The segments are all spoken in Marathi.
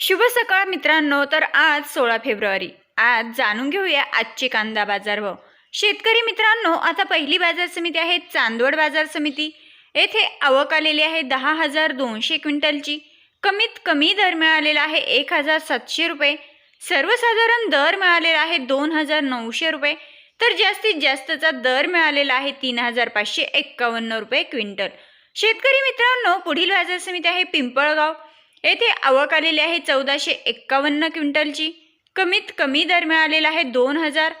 शुभ सकाळ मित्रांनो तर आज सोळा फेब्रुवारी. आज जाणून घेऊया आजचे कांदा बाजार भाव. शेतकरी मित्रांनो आता पहिली बाजार समिती आहे चांदवड बाजार समिती. येथे आवक आलेली आहे दहा हजार दोनशे क्विंटलची. कमीत कमी दर मिळालेला आहे एक हजार सातशे रुपये. सर्वसाधारण दर मिळालेला आहे दोन हजार नऊशे रुपये. तर जास्तीत जास्तचा दर मिळालेला आहे तीन हजार पाचशे एक्कावन्न रुपये क्विंटल. शेतकरी मित्रांनो पुढील बाजार समिती आहे पिंपळगाव. येथे आवक आलेली आहे चौदाशे एक्कावन्न क्विंटलची. कमीत कमी दर मिळालेला आहे दोन हजार.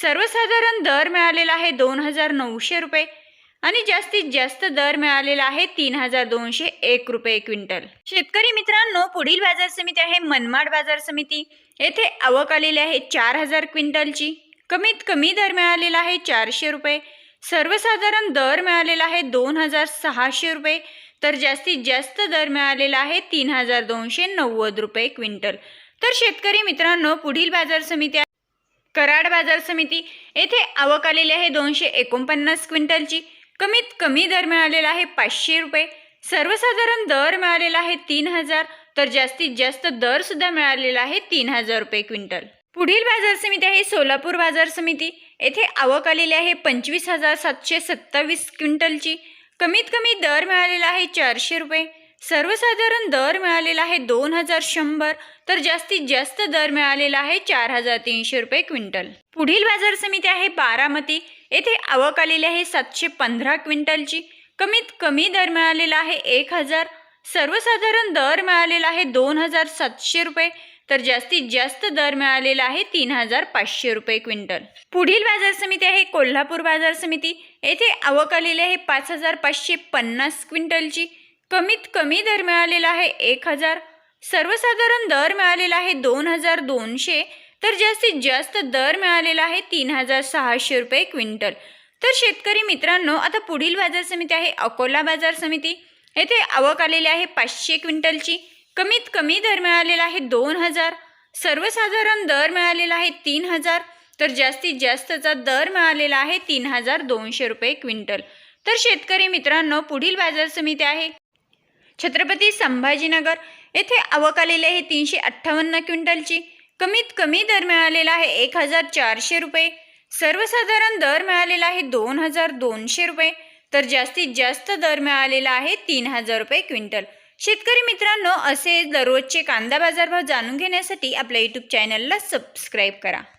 सर्वसाधारण दर मिळालेला आहे दोन हजार नऊशे रुपये. आणि जास्तीत जास्त दर मिळालेला आहे तीन हजार दोनशे एक रुपये क्विंटल. शेतकरी मित्रांनो पुढील बाजार समिती आहे मनमाड बाजार समिती. येथे आवक आलेली आहे चार हजार क्विंटलची. कमीत कमी दर मिळालेला आहे चारशे रुपये. सर्वसाधारण दर मिळालेला आहे दोन हजार सहाशे रुपये. तर जास्तीत जास्त दर मिळालेला आहे तीन हजार दोनशे नव्वद रुपये क्विंटल. तर शेतकरी मित्रांनो पुढील बाजार समिती कराड बाजार समिती. येथे आवक आलेली आहे दोनशे एकोणपन्नास क्विंटलची. कमीत कमी दर मिळालेला आहे पाचशे रुपये. सर्वसाधारण दर मिळालेला आहे तीन हजार. तर जास्तीत जास्त दर सुद्धा मिळालेला आहे तीन हजार रुपये क्विंटल. पुढील बाजार समिती आहे सोलापूर बाजार समिती. येथे आवक आलेली आहे पंचवीस हजार सातशे सत्तावीस क्विंटलची. कमीत कमी दर मिळालेला आहे चारशे रुपये. सर्वसाधारण दर मिळालेला आहे दोन हजार शंभर. तर जास्तीत जास्त दर मिळालेला आहे चार हजार तीनशे रुपये क्विंटल. पुढील बाजार समिती आहे बारामती. येथे आवक आलेली आहे सातशे पंधरा क्विंटलची. कमीत कमी दर मिळालेला आहे एक हजार. सर्वसाधारण दर मिळालेला आहे दोन हजार सातशे रुपये. तर जास्तीत जास्त दर मिळालेला आहे तीन हजार पाचशे रुपये क्विंटल. पुढील बाजार समिती आहे कोल्हापूर बाजार समिती. येथे आवक आलेली आहे पाच हजार पाचशे पन्नास क्विंटलची. कमीत कमी दर मिळालेला आहे एक हजार. सर्वसाधारण दर मिळालेला आहे दोन हजार दोनशे. तर जास्तीत जास्त दर मिळालेला आहे तीन हजार सहाशे रुपये क्विंटल. तर शेतकरी मित्रांनो आता पुढील बाजार समिती आहे अकोला बाजार समिती. येथे आवक आलेली आहे पाचशे क्विंटलची. कमीत कमी दर मिळालेला आहे दोन हजार. सर्वसाधारण दर मिळालेला आहे तीन हजार. तर जास्तीत जास्तचा दर मिळालेला आहे तीन हजार दोनशे रुपये क्विंटल. तर शेतकरी मित्रांनो पुढील बाजार समिती आहे. छत्रपती संभाजीनगर. येथे आवक आलेली आहे तीनशे अठ्ठावन्न क्विंटलची. कमीत कमी दर मिळालेला आहे एक हजार चारशे रुपये. सर्वसाधारण दर मिळालेला आहे दोन हजार दोनशे रुपये. तर जास्तीत जास्त दर मिळालेला आहे तीन हजार रुपये क्विंटल. शेतकरी मित्रांनो असे दररोजचे कांदा बाजारभाव जाणून घेण्यासाठी आपल्या यूट्यूब चॅनलला सबस्क्राईब करा.